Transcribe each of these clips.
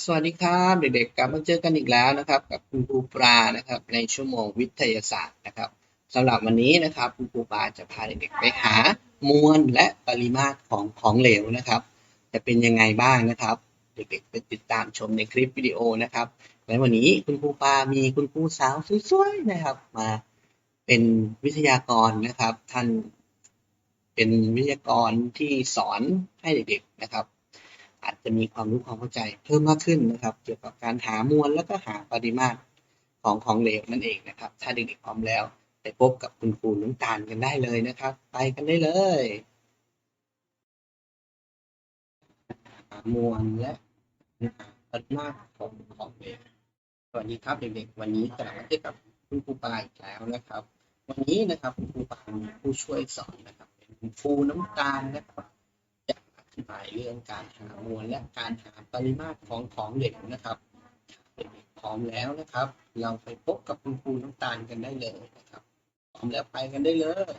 สวัสดีครับเด็กๆกลับมาเจอกันอีกแล้วนะครับ กับคุณครูปลานะครับ ในชั่วโมงวิทยาศาสตร์นะครับสำหรับวันนี้นะครับคุณครูปลาจะพาเด็กๆไปหามวลและปริมาตรของของเหลวนะครับ จะเป็นยังไงบ้างนะครับ เด็กๆไปติดตามชมในคลิปวิดีโอนะครับและวันนี้คุณครูปลามีคุณครูสาวสวยๆนะครับ มาเป็นวิทยากรนะครับ ท่านเป็นวิทยากรที่สอนให้เด็กๆนะครับ อาจจะมีความรู้ความเข้าใจเพิ่มมากขึ้นนะครับ เกี่ยวกับการหามวลแล้วก็หาปริมาตรของของเหลวนั่นเองนะครับ ถ้าเด็กๆพร้อมแล้วไปพบกับคุณครูน้ำตาลกันได้เลยนะครับ ไปกันได้เลยหามวลและหาปริมาตรของของเหลวสวัสดีครับเด็กๆ วันนี้กลับมาเจอกับคุณครูปลายอีกแล้วนะครับ วันนี้นะครับคุณครูปลายผู้ช่วยสอนนะครับเป็นคุณครูน้ำตาลนะครับจะ ธิบายเรื่องการหามวลและการหาปริมาตรของของเหลวนะครับเด็กๆพร้อมแล้วนะครับ เราไปพบกับคุณครูน้ำตาลกันได้เลยนะครับพร้อมแล้วไปกันได้เลย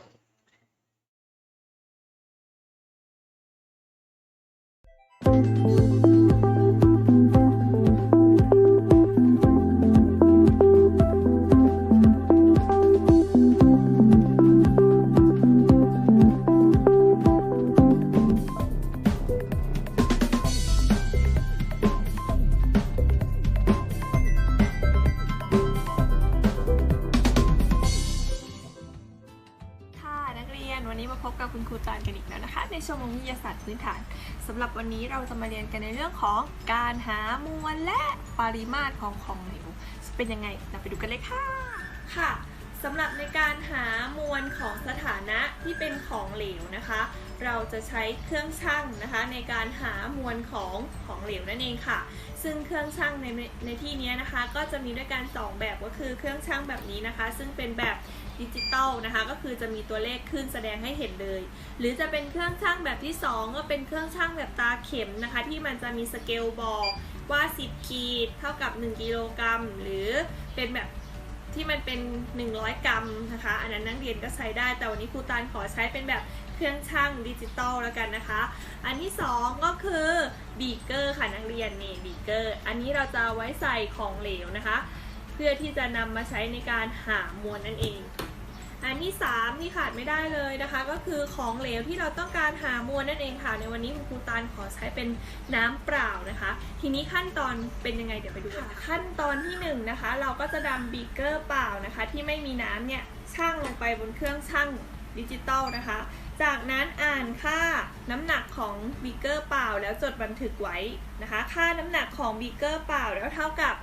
ริมาตรของของเหลวจะเป็นยังไงเราไปดูกันเลยค่ะ ค่ะสำหรับในการหามวลของสถานะที่เป็นของเหลวนะคะ เราจะใช้เครื่องชั่งนะคะ ในการหามวลของของเหลวนั่นเองค่ะ ซึ่งเครื่องชั่งในในที่นี้นะคะ ก็จะมีด้วยกันสองแบบก็คือเครื่องชั่งแบบนี้นะคะ ซึ่งเป็นแบบดิจิตอลนะคะ ก็คือจะมีตัวเลขขึ้นแสดงให้เห็นเลย หรือจะเป็นเครื่องชั่งแบบที่ 2 ก็เป็นเครื่องชั่งแบบตาเข็มนะคะ ที่มันจะมีสเกลบอก ว่า 10 ขีดเท่ากับ 1 กิโลกรัม หรือเป็นแบบที่มันเป็น 100 กรัมนะคะ อันนั้นนักเรียนก็ใช้ได้ แต่วันนี้ครูตาลขอใช้เป็นแบบเครื่องชั่งดิจิตอลแล้วกันนะคะ อันที่ 2 ก็คือบีเกอร์ค่ะนักเรียนนี่บีเกอร์ อันนี้เราจะไว้ใส่ของเหลวนะคะ เพื่อที่จะนำมาใช้ในการหามวลนั่นเอง อันที่ 3 ที่ขาดไม่ได้เลยนะคะ ก็คือของเหลวที่เราต้องการหามวลนั่นเองค่ะ ในวันนี้คุณครูตาลขอใช้เป็นน้ำเปล่านะคะ ทีนี้ขั้นตอนเป็นยังไงเดี๋ยวไปดูค่ะขั้นตอนที่1นงนะคะ เราก็จะนำบีเกอร์เปล่านะคะ ที่ไม่มีน้ำเนี่ยช่างลงไปบนเครื่องช่างดิจิตอลนะคะ จากนั้นอ่านค่าน้ำหนักของบีเกอร์เปล่าแล้วจดบันทึกไว้นะคะ ค่าน้ำหนักของบีเกอร์เปล่าแล้วเท่ากับ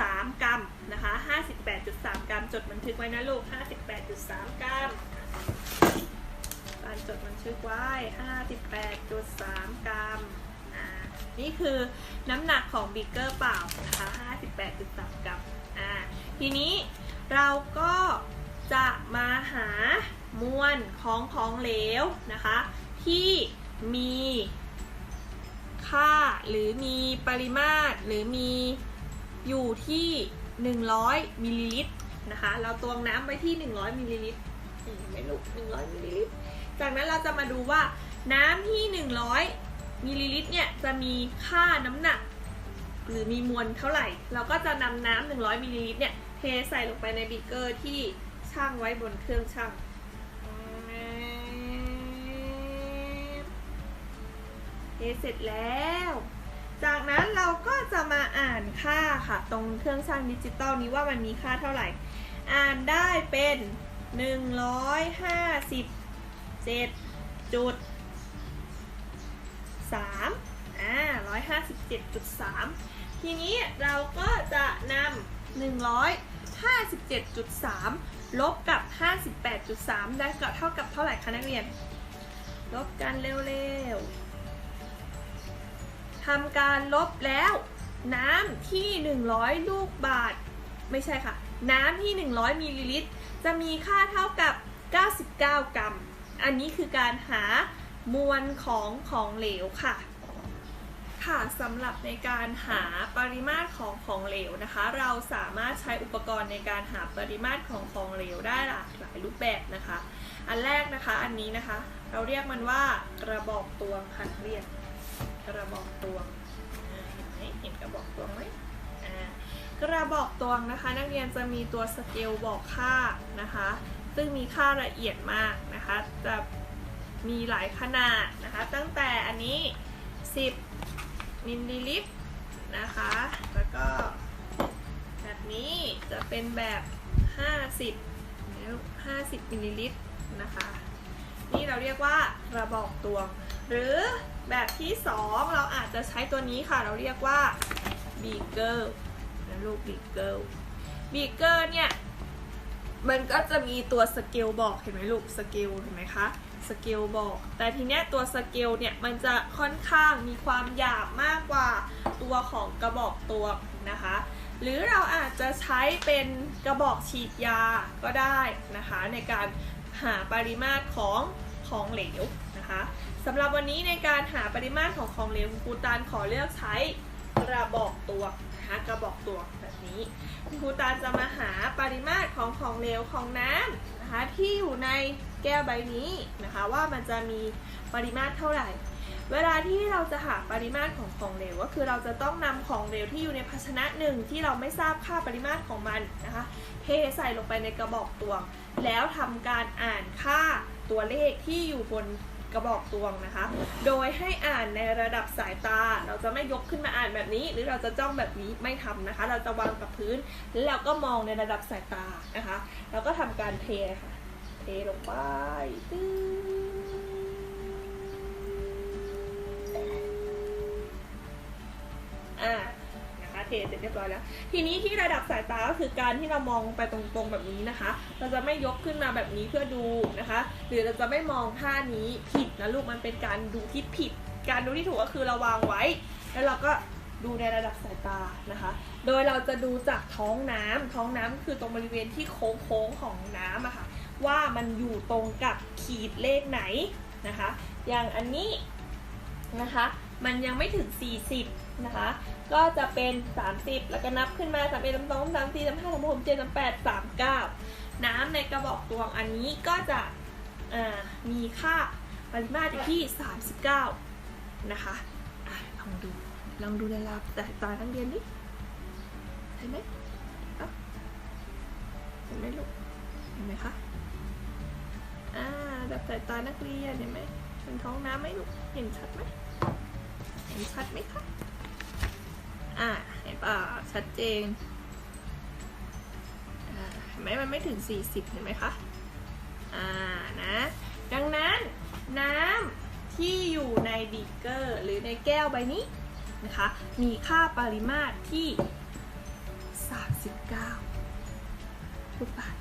58.3 กรัมนะคะ 58.3 กรัม จดบันทึกไว้นะลูก 58.3 กรัมการจดบันทึกไว้ 58.3 กรัมอ่านี่คือน้ำหนักของบีเกอร์เปล่านะคะ 58.3 กรัมอ่าทีนี้เราก็จะมาหามวลของของเหลวนะคะ ที่มีค่าหรือมีปริมาตรหรือมี อยู่ที่ 100มิลลิลิตรนะคะ เราตวงน้ำไว้ที่ 100มิลลิลิตรไม่รู้100มิลลิลิตร จากนั้นเราจะมาดูว่าน้ำที่ 100มิลลิลิตรเนี่ยจะมีค่าน้ำหนัก หรือมีมวลเท่าไหร่ เราก็จะนำน้ำ100มิลลิลิตรเนี่ยเทใส่ลงไปในบีเกอร์ที่ช่างไว้บนเครื่องช่างเทเสร็จแล้ว จากนั้นเราก็จะมาอ่านค่าค่ะ ตรงเครื่องช่างดิจิตอลนี้ว่ามันมีค่าเท่าไหร่ อ่านได้เป็น 157จุด3อ่า157.3 ทีนี้เราก็จะนำ157.3 ลบกับ 58.3 ได้ก็เท่ากับเท่าไหร่คะนักเรียน ลบกันเร็วๆ ทำการลบแล้วน้ำที่ 100 ลูกบาท ไม่ใช่ค่ะ น้ำที่ 100มิลลิลิตร จะมีค่าเท่ากับ 99 กรัม อันนี้คือการหามวลของของเหลวค่ะ ค่ะสำหรับในการหาปริมาตรของของเหลวนะคะ เราสามารถใช้อุปกรณ์ในการหาปริมาตรของของเหลวได้หลากหลายรูปแบบนะคะ อันแรกนะคะอันนี้นะคะ เราเรียกมันว่ากระบอกตวงค่ะนักเรียน กระบอกตวงเห็นไหมเห็นกระบอกตวงไหมกระบอกตวงนะคะ นักเรียนจะมีตัวสเกลบอกค่านะคะ ซึ่งมีค่าละเอียดมากนะคะจะมีหลายขนาดนะคะ ตั้งแต่อันนี้ 10 มิลลิลิตรนะคะ แล้วก็แบบนี้จะเป็นแบบ 50แล้ว50มิลลิลิตรนะคะ นี่เราเรียกว่ากระบอกตวง หรือ แบบที่ 2 เราอาจจะใช้ตัวนี้ค่ะ เราเรียกว่าบีเกิลนะลูกบีเกิลบีเกิลเนี่ย มันก็จะมีตัวสเกลบอกเห็นไหมลูกสเกลเห็นไหมคะสเกลบอก แต่ทีเนี้ยตัวสเกลเนี่ยมันจะค่อนข้างมีความหยาบมากกว่าตัวของกระบอกตัวนะคะ หรือเราอาจจะใช้เป็นกระบอกฉีดยาก็ได้นะคะ ในการหาปริมาตรของของเหลว นะคะสำหรับวันนี้ในการหาปริมาตรของของเหลวคุณครูตานขอเลือกใช้กระบอกตวงนะคะกระบอกตวงแบบนี้คุณครูตาลจะมาหาปริมาตรของของเหลวของน้ำนะคะที่อยู่ในแก้วใบนี้นะคะว่ามันจะมีปริมาตรเท่าไหร่ เวลาที่เราจะหาปริมาตรของของเหลวก็คือเราจะต้องนำของเหลวที่อยู่ในภาชนะหนึ่งที่เราไม่ทราบค่าปริมาตรของมันนะคะเทใส่ลงไปในกระบอกตวง แล้วทำการอ่านค่าตัวเลขที่อยู่บน กระบอกตวงนะคะ โดยให้อ่านในระดับสายตา เราจะไม่ยกขึ้นมาอ่านแบบนี้ หรือเราจะจ้องแบบนี้ไม่ทำนะคะ เราจะวางกับพื้น แล้วเราก็มองในระดับสายตานะคะเราก็ทำการเทค่ะ เทลงไปตึ้งอ่า คเทเสร็จเรียบร้อยแล้ว ทีนี้ที่ระดับสายตาก็คือการที่เรามองไปตรงๆแบบนี้นะคะ เราจะไม่ยกขึ้นมาแบบนี้เพื่อดูนะคะ หรือเราจะไม่มองท่านี้ผิดนะลูกมันเป็นการดูที่ผิด การดูที่ถูกก็คือเราวางไว้ แล้วเราก็ดูในระดับสายตานะคะ โดยเราจะดูจากท้องน้ำท้องน้ำคือตรงบริเวณที่โค้งๆของน้ำอะค่ะ ว่ามันอยู่ตรงกับขีดเลขไหนนะคะ อย่างอันนี้นะคะ มันยังไม่ถึง 40 นะคะ ก็จะเป็น 30 แล้วก็นับขึ้นมา 3 1 2 3 4 3 5 3 6 7 3 8 3 9 น้ำในกระบอกตวงอันนี้ก็จะมีค่าปริมาตรอยู่ที่ 39 นะคะอะลองดู ลองดูในระดับสายตาทั้งเรียนดิเห็นไหมเห็นไหมลูก เห็นไหมคะอ่าระดับสายตานักเรียนเห็นไหมเป็นท้องน้ำไหมลูก เห็นชัดไหมเห็นชัดไหมคะ อ่าเห็นป่ะชัดเจนเห็นไหมมันไม่ถึง 40เห็นไหมคะ อ่า นะ ดังนั้นน้ำที่อยู่ในบีเกอร์หรือในแก้วใบนี้นะคะ มีค่าปริมาตรที่ 39ลูกบาศก์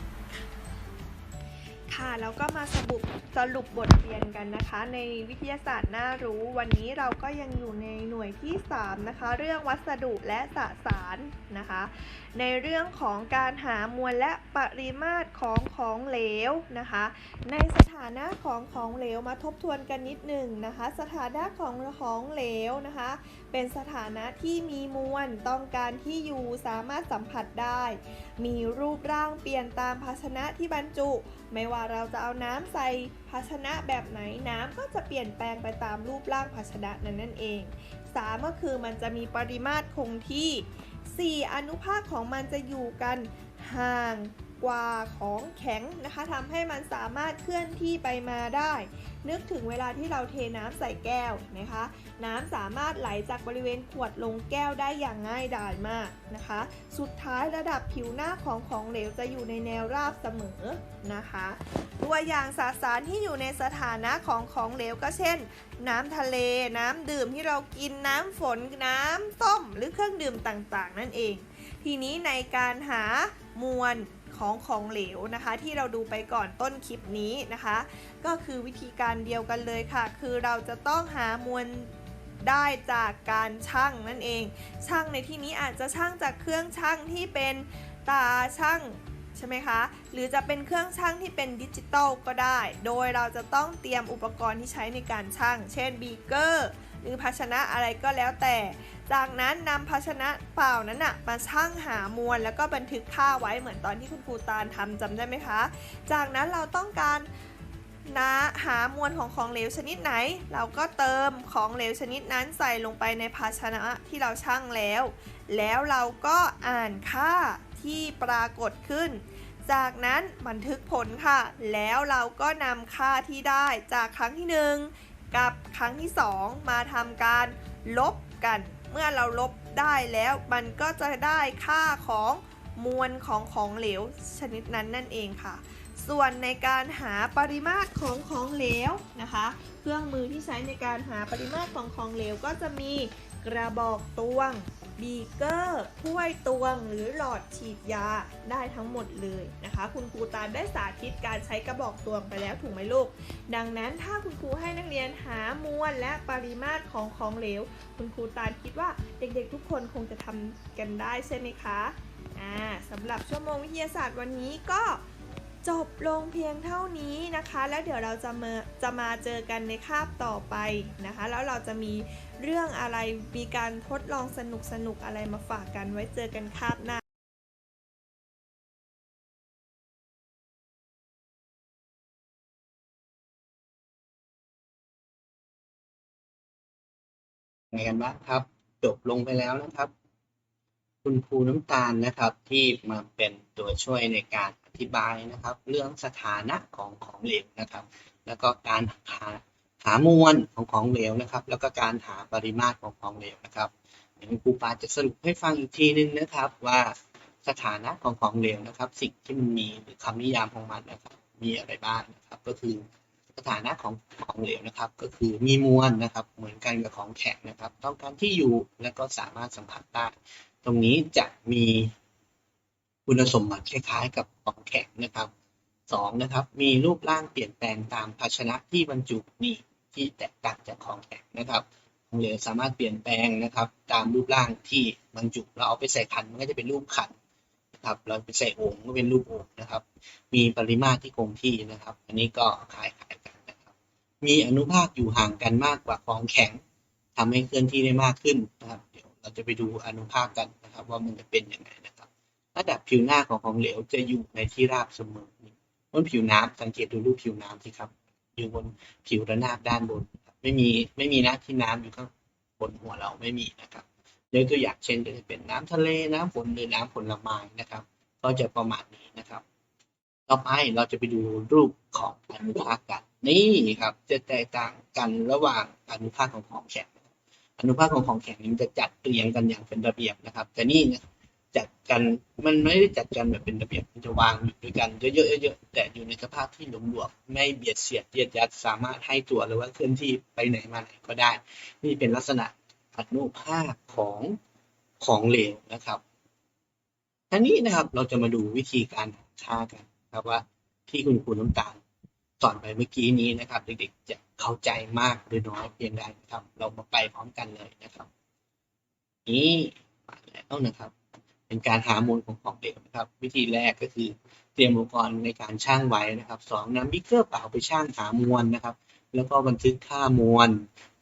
ค่ะแล้วก็มาสรุปสรุปบทเรียนกันนะคะ ในวิทยาศาสตร์น่ารู้วันนี้เราก็ยังอยู่ในหน่วยที่ 3 นะคะ เรื่องวัสดุและสสารนะคะ ในเรื่องของการหามวลและปริมาตรของของเหลวนะคะ ในสถานะของของเหลวมาทบทวนกันนิดหนึ่งนะคะ สถานะของของเหลวนะคะ เป็นสถานะที่มีมวลต้องการที่อยู่สามารถสัมผัสได้ มีรูปร่างเปลี่ยนตามภาชนะที่บรรจุไม่ว่าเราจะเอาน้ำใส่ภาชนะแบบไหนน้ำก็จะเปลี่ยนแปลงไปตามรูปร่างภาชนะนั้นนั่นเอง 3 ก็คือมันจะมีปริมาตรคงที่ 4 อนุภาคของมันจะอยู่กันห่าง กว่าของแข็งนะคะทำให้มันสามารถเคลื่อนที่ไปมาได้ นึกถึงเวลาที่เราเทน้ำใส่แก้วนะคะ น้ำสามารถไหลจากบริเวณขวดลงแก้วได้อย่างง่ายดายมากนะคะ สุดท้ายระดับผิวหน้าของของเหลวจะอยู่ในแนวราบเสมอนะคะตัวอย่างสสารที่อยู่ในสถานะของของเหลวก็เช่น น้ำทะเล น้ำดื่มที่เรากินน้ำฝนน้ำส้ม หรือเครื่องดื่มต่างๆ นั่นเอง ทีนี้ในการหามวล ของของเหลวนะคะ ที่เราดูไปก่อนต้นคลิปนี้นะคะ ก็คือวิธีการเดียวกันเลยค่ะ คือเราจะต้องหามวลได้จากการชั่งนั่นเองชั่งในที่นี้อาจจะชั่งจากเครื่องชั่งที่เป็นตาชั่งใช่ไหมคะ หรือจะเป็นเครื่องชั่งที่เป็นดิจิตอลก็ได้ โดยเราจะต้องเตรียมอุปกรณ์ที่ใช้ในการชั่งเช่นบีเกอร์ หรือภาชนะอะไรก็แล้วแต่ จากนั้นนำภาชนะเปล่านั้นนะมาชั่งหามวล แล้วก็บันทึกค่าไว้เหมือนตอนที่คุณครูตาลทำจำได้ไหมคะ จากนั้นเราต้องการนะหามวลของของเหลวชนิดไหน เราก็เติมของเหลวชนิดนั้นใส่ลงไปในภาชนะที่เราชั่งแล้ว แล้วเราก็อ่านค่าที่ปรากฏขึ้น จากนั้นบันทึกผลค่ะ แล้วเราก็นำค่าที่ได้จากครั้งที่หนึ่ง กับครั้งที่สองมาทำการลบกัน เมื่อเราลบได้แล้วมันก็จะได้ค่าของมวลของของเหลวชนิดนั้นนั่นเองค่ะ ส่วนในการหาปริมาตรของของเหลวนะคะ เครื่องมือที่ใช้ในการหาปริมาตรของของเหลวก็จะมีกระบอกตวง บีเกอร์ถ้วยตวงหรือหลอดฉีดยาได้ทั้งหมดเลยนะคะ คุณครูตาลได้สาธิตการใช้กระบอกตวงไปแล้วถูกไหมลูก ดังนั้นถ้าคุณครูให้นักเรียนหามวลและปริมาตรของของเหลว คุณครูตาลคิดว่าเด็กๆ ทุกคนคงจะทำกันได้ใช่ไหมคะอ่าสำหรับชั่วโมงวิทยาศาสตร์วันนี้ก็ จบลงเพียงเท่านี้นะคะ แล้วเดี๋ยวเราจะมาจะมาเจอกันในคาบต่อไปนะคะ แล้วเราจะมีเรื่องอะไรมีการทดลองสนุกสนุกอะไรมาฝากกันไว้เจอกันคาบหน้าไงกันบ้างครับ จบลงไปแล้วนะครับ คุณครูน้ำตาลนะครับที่มาเป็นตัวช่วยในการ ธิบายนะครับ เรื่องสถานะของของเหลวนะครับ แล้วก็การหาหามวลของของเหลวนะครับ แล้วก็การหาปริมาตรของของเหลวนะครับเดี๋ยวครูปาจะสรุปให้ฟังอีกทีนึงนะครับ ว่าสถานะของของเหลวนะครับ สิ่งที่มันมีหรือคำนิยามของมันนะครับ มีอะไรบ้างนะครับ ก็คือสถานะของของเหลวนะครับ ก็คือมีมวลนะครับ เหมือนกันกับของแข็งนะครับ ต้องการที่อยู่และก็สามารถสัมผัสได้ตรงนี้จะมี คุณสมบัติคล้ายๆ กับของแข็งนะครับสองนะครับ มีรูปร่างเปลี่ยนแปลงตามภาชนะที่บรรจุนี่ที่แตกต่างจากของแข็งนะครับของเหลวสามารถเปลี่ยนแปลงนะครับ ตามรูปร่างที่บรรจุเราเอาไปใส่ขันมันก็จะเป็นรูปขันนะครับ เราไปใส่โอ่งก็เป็นรูปโอ่งนะครับ มีปริมาตรที่คงที่นะครับ อันนี้ก็คล้ายๆกันนะครับ มีอนุภาคอยู่ห่างกันมากกว่าของแข็งทำให้เคลื่อนที่ได้มากขึ้นนะครับ เดี๋ยวเราจะไปดูอนุภาคกันนะครับ ว่ามันจะเป็นยังไงนะ ระดับผิวหน้าของของเหลวจะอยู่ในที่ราบเสมอบนผิวน้ำสังเกตดูรูปผิวน้ำสิครับ อยู่บนผิวระนาบด้านบน ไม่มีไม่มีนะที่น้ำอยู่ข้างบนหัวเราไม่มีนะครับยกตัวอย่างเช่นจะเป็นน้ำทะเลน้ำฝนหรือน้ำผลไม้นะครับ ก็จะประมาณนี้นะครับ ต่อไปเราจะไปดูรูปของอนุภาคกันนี่ครับจะแตกต่างกันระหว่างอนุภาคของของแข็งอนุภาคของของแข็งมันจะจัดเรียงกันอย่างเป็นระเบียบนะครับ แต่นี่นี่ย จัดกันมันไม่ได้จัดกันแบบเป็นระเบียบมันจะวางอยู่ด้วยกันเยอะๆเยอะๆแต่อยู่ในสภาพที่หลวมๆไม่เบียดเสียดเยียดยัดสามารถให้ตัวหรือว่าเคลื่อนที่ไปไหนมาไหนก็ได้ นี่เป็นลักษณะอนุภาคของของเหลวนะครับทีนี้นะครับเราจะมาดูวิธีการหาค่ากันนะครับว่าที่คุณครูน้ำตาลสอนไปเมื่อกี้นี้นะครับ เด็กๆจะเข้าใจมากหรือน้อยเพียงใดนะครับ เรามาไปพร้อมกันเลยนะครับ นี่มาแล้วนะครับ เป็นการหามวลของของเหลวนะครับ วิธีแรกก็คือเตรียมอุปกรณ์ในการชั่งไว้นะครับสองนำบิ๊กเกอร์เปล่าไปชั่งหามวลนะครับ แล้วก็บันทึกค่ามวล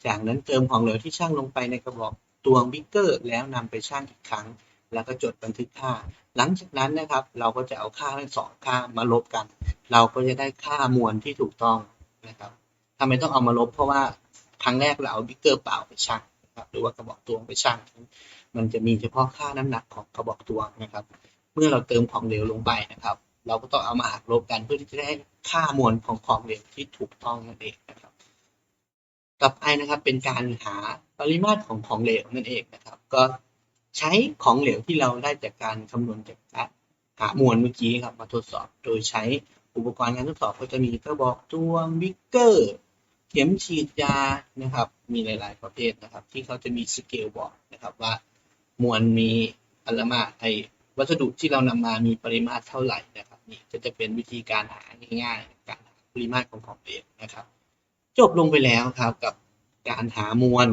จากนั้นเติมของเหลวที่ชั่งลงไปในกระบอกตวงบิ๊กเกอร์ แล้วนำไปชั่งอีกครั้ง แล้วก็จดบันทึกค่า หลังจากนั้นนะครับ เราก็จะเอาค่าทั้งสองค่ามาลบกัน เราก็จะได้ค่ามวลที่ถูกต้องนะครับทำไมต้องเอามาลบเพราะว่าครั้งแรกเราเอาบิ๊กเกอร์เปล่าไปชั่ง นะครับ หรือว่ากระบอกตวงไปชั่งมันจะมีเฉพาะค่าน้ำหนักของกระบอกตวงนะครับ เมื่อเราเติมของเหลวลงไปนะครับ เราก็ต้องเอามาหักลบกันเพื่อที่จะได้ค่ามวลของของเหลวที่ถูกต้องนั่นเองนะครับ ต่อไปนะครับเป็นการหาปริมาตรของของเหลวนั่นเองนะครับ ก็ใช้ของเหลวที่เราได้จากการคำนวณจากการหามวลเมื่อกี้ครับมาทดสอบโดยใช้อุปกรณ์การทดสอบก็จะมีกระบอกตวงบิ๊กเกอร์ เข็มฉีดยานะครับ มีหลาย ๆ ประเภทนะครับ ที่เขาจะมีสเกลบอกนะครับว่ามวลมีอัลมาไอวัสดุที่เรานำมามีปริมาตรเท่าไหร่นะครับนี่ก็จะเป็นวิธีการหาง่ายๆการหาปริมาตรของของเหลวนะครับ จบลงไปแล้วครับกับการหามวล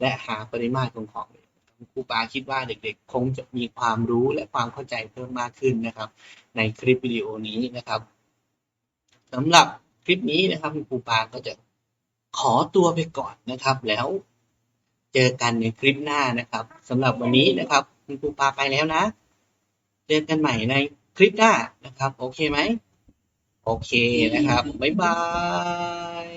และหาปริมาตรของของเหลวครูปาคิดว่าเด็กๆ คงจะมีความรู้และความเข้าใจเพิ่มมากขึ้นนะครับ ในคลิปวิดีโอนี้นะครับสำหรับคลิปนี้นะครับครูปาก็จะ ขอตัวไปก่อนนะครับ แล้วเจอกันในคลิปหน้านะครับสำหรับวันนี้นะครับ คุณครูปาไปแล้วนะ เจอกันใหม่ในคลิปหน้านะครับ โอเคไหม โอเคนะครับ บ๊ายบาย